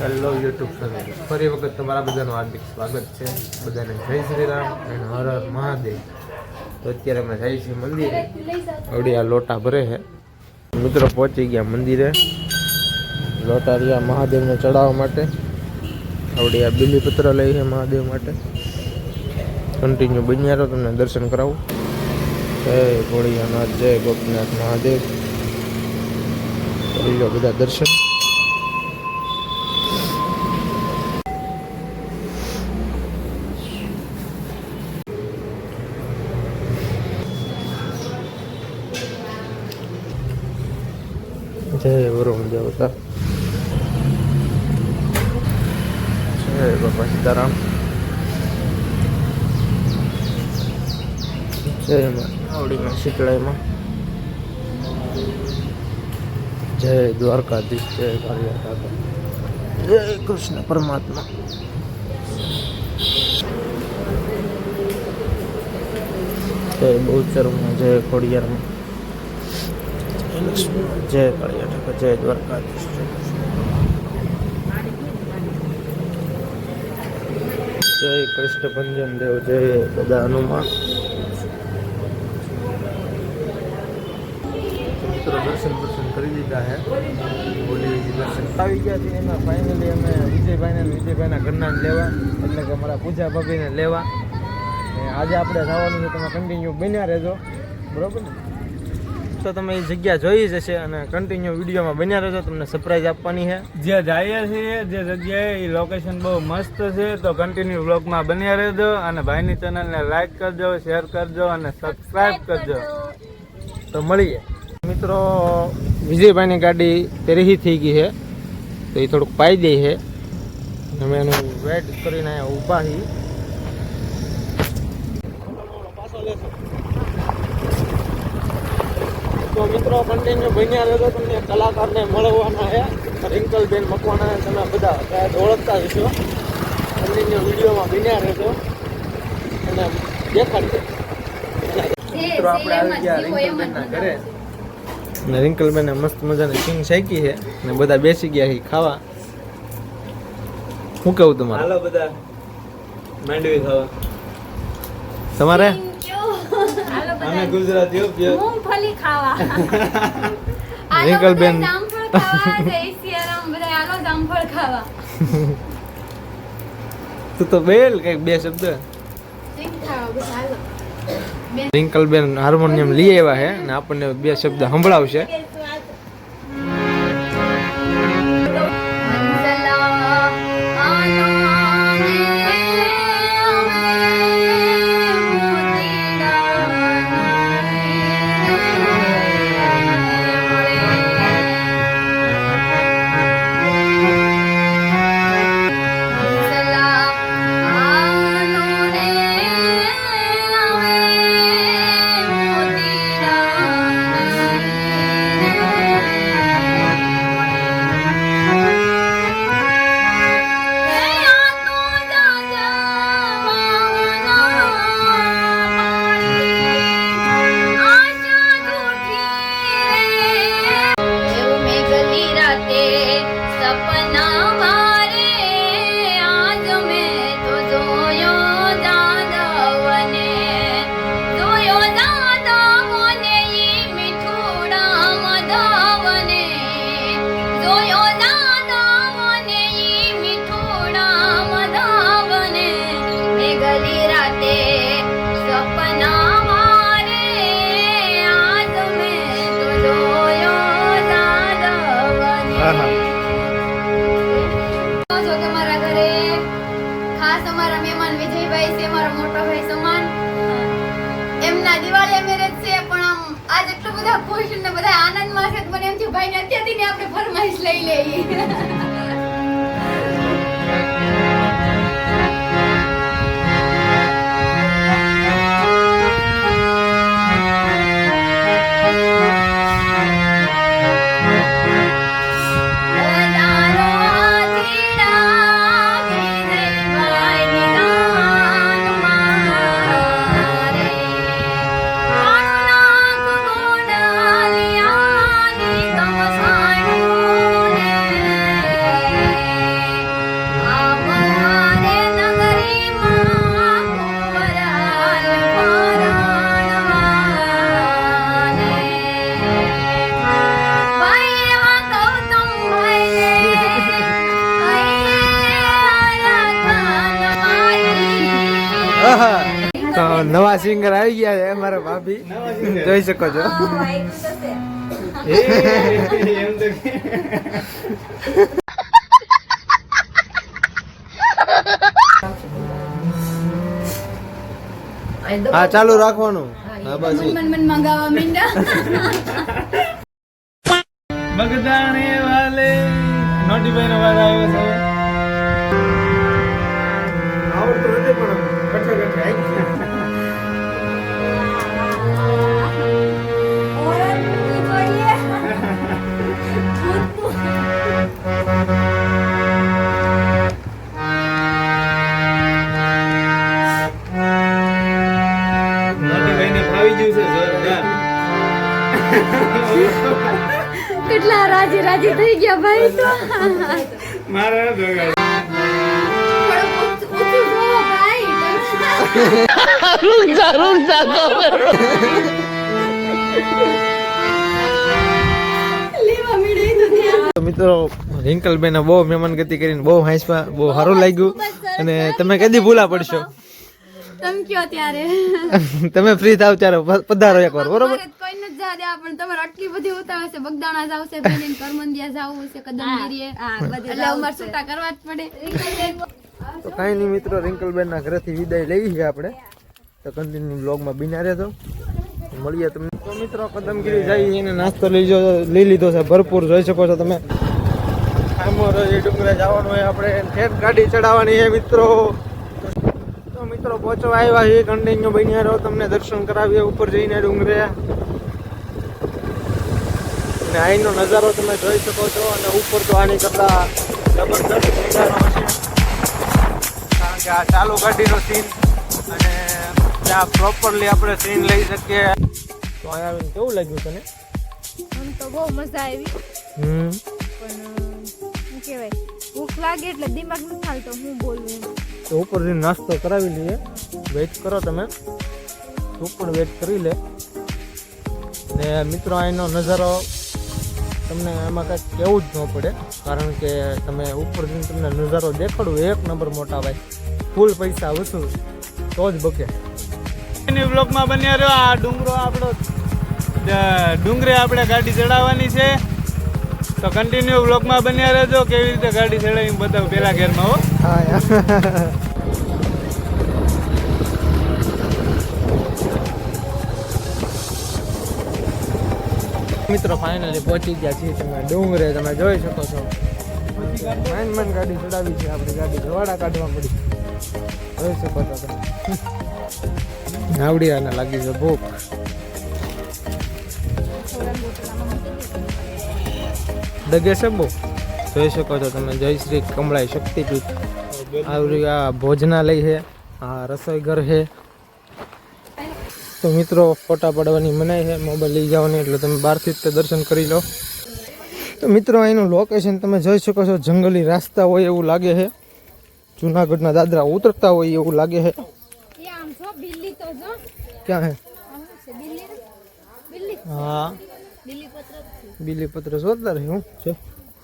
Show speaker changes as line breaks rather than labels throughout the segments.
Hello YouTube family ફરી વખત તમારા બધાનું હાર્દિક સ્વાગત છે. બધાને જય શ્રી રામ અને હર હર મહાદેવ. તો અત્યારે અમે જઈએ છીએ મંદિરે. આવડી આ લોટા ભરે છે. મિત્રો પહોંચી ગયા મંદિરે. લોટા રહ્યા મહાદેવને ચડાવવા માટે. આવડી આ બિલીપત્ર લઈ છે મહાદેવ માટે. કન્ટિન્યુ બન્યા રહો, તમને દર્શન કરાવું. જય ભોળિયાનાથ, જય ગોપીનાથ મહાદેવ. કરી બધા દર્શન. જય બાપા જય દ્વારકાધીશ જય કાળિયા જય કૃષ્ણ પરમાત્મા જય બહુચરમાં જય ખોડિયારમાં જય કાળિયા ઠાકર જય દ્વારકાધીશ જય કૃષ્ણ. જય કૃષ્ણ ભંજન દેવ જય બધા હનુમાન. મિત્રો દર્શન દર્શન કરી દીધા હે. બોલી દર્શન. આવી ગયા છે એમાં ફાઇનલી અમે વિજયભાઈને વિજયભાઈના ઘરના લેવા એટલે કે અમારા પૂજા ભાભીને લેવા. આજે આપણે જવાનું છે તમે કન્ટિન્યુ બન્યા રહેજો. બરોબર ને? તો તમે એ જગ્યા જોઈ જ હશે અને કન્ટિન્યુ વિડીયોમાં બન્યા રહેજો તમને સરપ્રાઈઝ આપવાની છે.
જે જઈએ છીએ જે જગ્યાએ એ લોકેશન બહુ મસ્ત છે તો કન્ટિન્યુ બ્લોગમાં બન્યા રહેજો અને ભાઈની ચેનલને લાઈક કરજો શેર કરજો અને સબસ્ક્રાઈબ કરજો.
તો મળીએ. મિત્રો વિજયભાઈની ગાડી તેરી થઈ ગઈ છે તો એ થોડુંક પાઈ દઈ છે. અમે એનું વેટ કરીને અહીંયા ઊભા છીએ. તો મિત્રો કન્ટિન્યુ બન્યા રહેતો તમને કલાકારને મળવાના છે રિંકલબેન મકવાના તમે બધા કદાચ ઓળખતા હશો. કન્ટિન્યુ વિડીયોમાં બન્યા રહેજો. અને દેખાડજો. મિત્રો આપણે આવી ગયા રિંકલબેનના ઘરે. ને રિંકલબેને મસ્ત મજાની સિંગ શેકી છે ને બધા બેસી ગયા છે ખાવા. શું કેવું તમારે?
હાલો બધા. માંડવી ખાવા.
તમારે?
અમે ગુજરાતીઓ
મૂંગફલી ખાવા
રિંકલબેન.
જામફળ ખાવા જય સિયારામ બધા આલો જામફળ ખાવા
તું તો બેલ કંઈક બે શબ્દ
રિંકલ
રિંકલબેન હાર્મોનિયમ લઈ આવ્યા છે ને આપણને બે શબ્દ સંભળાવશે
સપના મારો મોટો ભાઈ સમાન. એમના દિવાળી મેરેજ છે પણ આમ આજ એટલું બધા ખુશ ને બધા આનંદમાં છે મને એમ થયું ભાઈ ને અત્યારથી આપણે ફરમાઈશ લઈ લઈએ.
તો નવા સિંગર આવી ગયા છે મારા ભાભી જોઈ શકો છો. હા ચાલુ રાખવાનું હા બસ ઈ.
મન મન મંગાવવા મીંડા
બગદાણે વાલે નોટીભાઈ નો વાર આવ્યો છે
આવડતો નથી પણ
કેટલા રાજી રાજી થઈ ગયા ભાઈ તો?
મારે
લેવા મીડી તો ત્યાં
મિત્રો રિંકલબેન બહુ મહેમાનગતિ કરીને બહુ હાંસવા બહુ સારું લાગ્યું. અને તમે કદી ભૂલા પડશો.
તમે કયો ત્યારે?
તમે ફ્રી થાવ ત્યારે પધારો એકવાર બરોબર?
કોઈ નથી જા દે પણ તમારે આટલી બધી ઉતાવળ છે. બગદાણા જાવ છે બેન કરમંદિયા જાવ છે કદમગીરીએ. એટલે અમારે સુતા કરવા જ પડે.
તો કાંઈ નહીં મિત્રો, રિંકલબેનના ઘરેથી વિદાય લઈ છે આપણે. તો કન્ટિન્યુ બ્લોગમાં બિના રહેતો મળીએ તમને. તો મિત્રો કદમગીરી જઈ એને નાસ્તો લઈ લઈ લીધો છે. ભરપૂર જોઈ શકો છો તમે. ડુંગરે જવાનું હોય આપણે. ઠેઠ ગાડી ચડાવવાની છે મિત્રો. તો મિત્રો, પહોંચવા આવ્યા છીએ. કન્ટિન્યુ બન્યા રહો. તમને દર્શન કરાવીએ ઉપર જઈને ડુંગરે. અને અહીંનો નજારો તમે જોઈ શકો છો. અને ઉપર તો આની કરતા જબરદસ્ત નજારો હશે કે આ ચાલુ ગાડીનો સીન અને ત્યાં પ્રોપરલી આપણે સીન લઈ શકીએ. તો અહીંયા આવીને કેવું લાગ્યું તને?
આમ તો બહુ મજા આવી.
હમ.
પણ શું કહેવાય? ભૂખ લાગે એટલે દિમાગ નથી ચાલતો હું બોલું
તો ઉપર જઈને નાસ્તો કરાવી લઈએ. વેઇટ કરો તમે. તું પણ વેઇટ કરી લે. ને મિત્રો અહીંનો નજારો તમને એમાં કંઈક કહેવું જ ન પડે. કારણ કે તમે ઉપર જઈને તમને નજારો દેખાડું. એક નંબર મોટા ભાઈ. ફૂલ પૈસા વસૂલ. તો જ બકે.
એની બ્લોકમાં બન્યા રહ્યો આ ડુંગરો આપણો ડુંગરે આપણે ગાડી ચડાવવાની છે. તો કન્ટિન્યુ બ્લોકમાં બન્યા રહેજો કેવી રીતે ગાડી ચડાવી બતાવું પેલા ઘેરમાં હો.
હા મિત્રો ફાઇનલી પહોંચી ગયા છીએ તમે ડુંગરે તમે જોઈ શકો છો. માઇન માઇન ગાડી ચડાવી છે આપણી ગાડી રવાડા કાઢવા પડી. આવડી આને લાગી છે ભૂખ. દગે છે બહુ? જોઈ શકો છો તમે? જય શ્રી કમળાઈ શક્તિપીઠ. આવડી આ ભોજનાલય છે, આ રસોઈ ઘર છે. તો મિત્રો, ફોટા પાડવાની મનાઈ છે મોબાઈલ લઈ જવાની, એટલે તમે બહારથી જ તે દર્શન કરી લો. તો મિત્રો, અહીંનું લોકેશન તમે જોઈ શકો છો, જંગલી રાસ્તા હોય એવું લાગે છે. જુનાગઢના દાદરા ઉતરતા હોય એવું લાગે છે.
એ આમ છો બિલ્લી તો જો.
ક્યાં છે
આ શું છે બિલ્લી બિલ્લી?
હા.
બિલ્લી પત્ર
બીલીપત્ર જોરદાર છે હું. છે.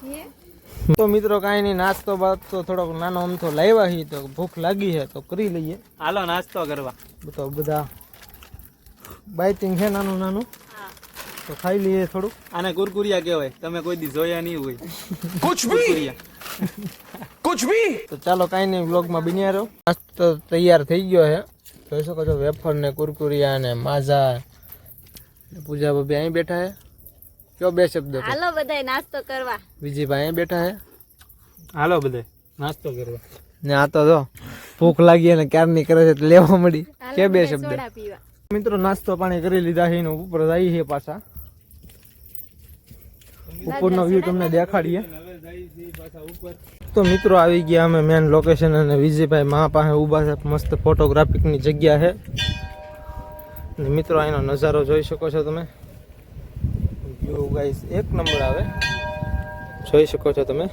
છે
તો મિત્રો કાંઈ નહીં નાસ્તો બાસ્તો થોડોક નાનો અમથો લાવ્યા છીએ તો ભૂખ લાગી છે તો કરી લઈએ.
હાલો નાસ્તો કરવા.
તો બધા બાઇટિંગ છે નાનું નાનું? તો ખાઈ લઈએ થોડુંક.
આને કુરકુરિયા કહેવાય. તમે કોઈ દી જોયા નહીં હોય. કુછ ભી
તો ચાલો કઈ નહીં બ્લોગમાં બન્યા રહો. નાસ્તો તૈયાર થઈ ગયો છે. જોઈ શકો છો વેફર ને કુરકુરિયા ને માઝા પૂજા ભાભી અહીં બેઠા છે. કયો બે શબ્દ?
હાલો બધાય નાસ્તો કરવા.
વિજયભાઈ અહીં બેઠા છે.
હાલો બધાય નાસ્તો કરવા.
ને આ તો જો ભૂખ લાગી અને ક્યારની કરે છે લેવા મળી. કે બે શબ્દ. મિત્રો નાસ્તો પાણી કરી લીધા છે ને ઉપર જઈએ છીએ પાછા. ઉપરનો વ્યૂ તમને દેખાડીએ. તો મિત્રો આવી ગયા અમે મેન લોકેશન અને વિજયભાઈ મા પાસે ઊભા છે. મસ્ત ફોટોગ્રાફિકની જગ્યા છે. અને મિત્રો અહીંનો નજારો જોઈ શકો છો તમે. વ્યૂ ગાઈસ એક નંબર આવે. જોઈ શકો છો તમે.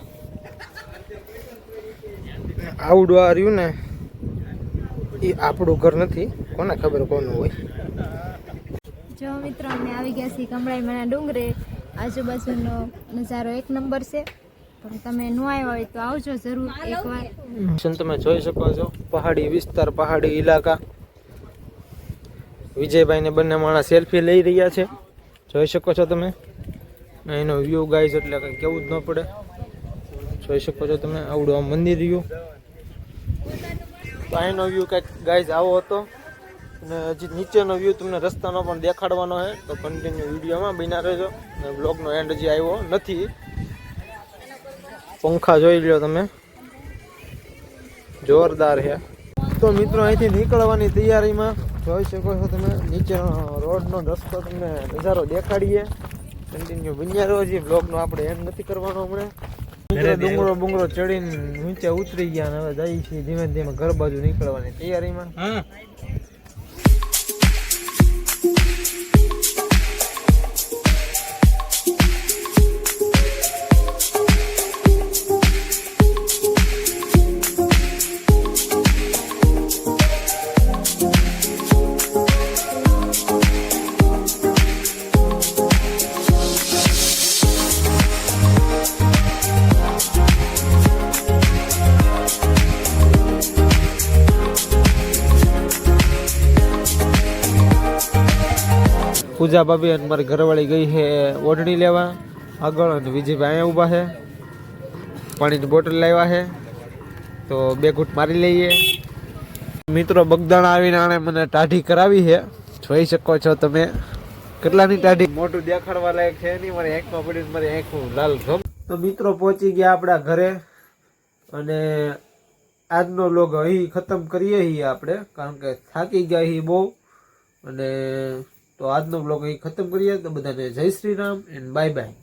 આવડું આ રહ્યું ને એ આપણું ઘર નથી. કોને ખબર કોનું હોય.
જો મિત્રો, અમે આવી ગયા છીએ કમળાઈ માના ડુંગરે. આજુબાજુનો નજારો એક નંબર છે. પણ તમે ન આવ્યા હોય તો આવજો જરૂર એકવાર.
તમે જોઈ શકો છો. પહાડી વિસ્તાર, પહાડી ઇલાકા વિજયભાઈ ને બંને માણસ સેલ્ફી લઈ રહ્યા છે. જોઈ શકો છો તમે. એનો વ્યૂ ગાઈઝ એટલે કંઈ કેવું જ ન પડે. જોઈ શકો છો તમે, આવડું આમ મંદિર રહ્યું તો અહીંનો વ્યૂ કંઈક ગાઈઝ આવો હતો. અને હજી નીચેનો વ્યૂ તમને રસ્તાનો પણ દેખાડવાનો છે. તો કન્ટિન્યુ વિડીયોમાં બિના રહેજો. અને બ્લોગનો એન્ડ હજી આવ્યો નથી. પંખા જોઈ લ્યો તમે. જોરદાર છે. તો મિત્રો અહીંથી નીકળવાની તૈયારીમાં જોઈ શકો છો તમે નીચે રોડનો રસ્તો તમને નજારો દેખાડીએ. કન્ટિન્યુ બન્યા રહ્યો છે બ્લોગનો આપણે એન્ડ નથી કરવાનો હમણાં. ડુંગરો બુંગરો ચડીને નીચે ઉતરી ગયા અને હવે જઈએ છીએ ધીમે ધીમે ઘર બાજુ નીકળવાની તૈયારીમાં. પૂજા ભાભી અને મારી ઘરવાળી ગઈ છે ઓઢણી લેવા. આગળ અને વિજયભાઈ અહીંયા ઊભા છે. પાણીની બોટલ લાવ્યા છે. તો બે ઘૂંટ મારી લઈએ. મિત્રો, બગદાણા આવીને આણે મને ટાઢી કરાવી છે. જોઈ શકો છો તમે કેટલાની ટાઢી. મોટું દેખાડવા લાયક છે નહીં મારી આંખમાં પડીને મારી આંખું લાલ ગમ તો મિત્રો, પહોંચી ગયા આપણા ઘરે. અને આજનો લોગ અહીં ખતમ કરીએ છીએ આપણે. કારણ કે થાકી ગયા છીએ બહુ. અને તો આજનો બ્લોગ અહીં ખતમ કરીએ. તો બધાને જય Shri Ram and bye bye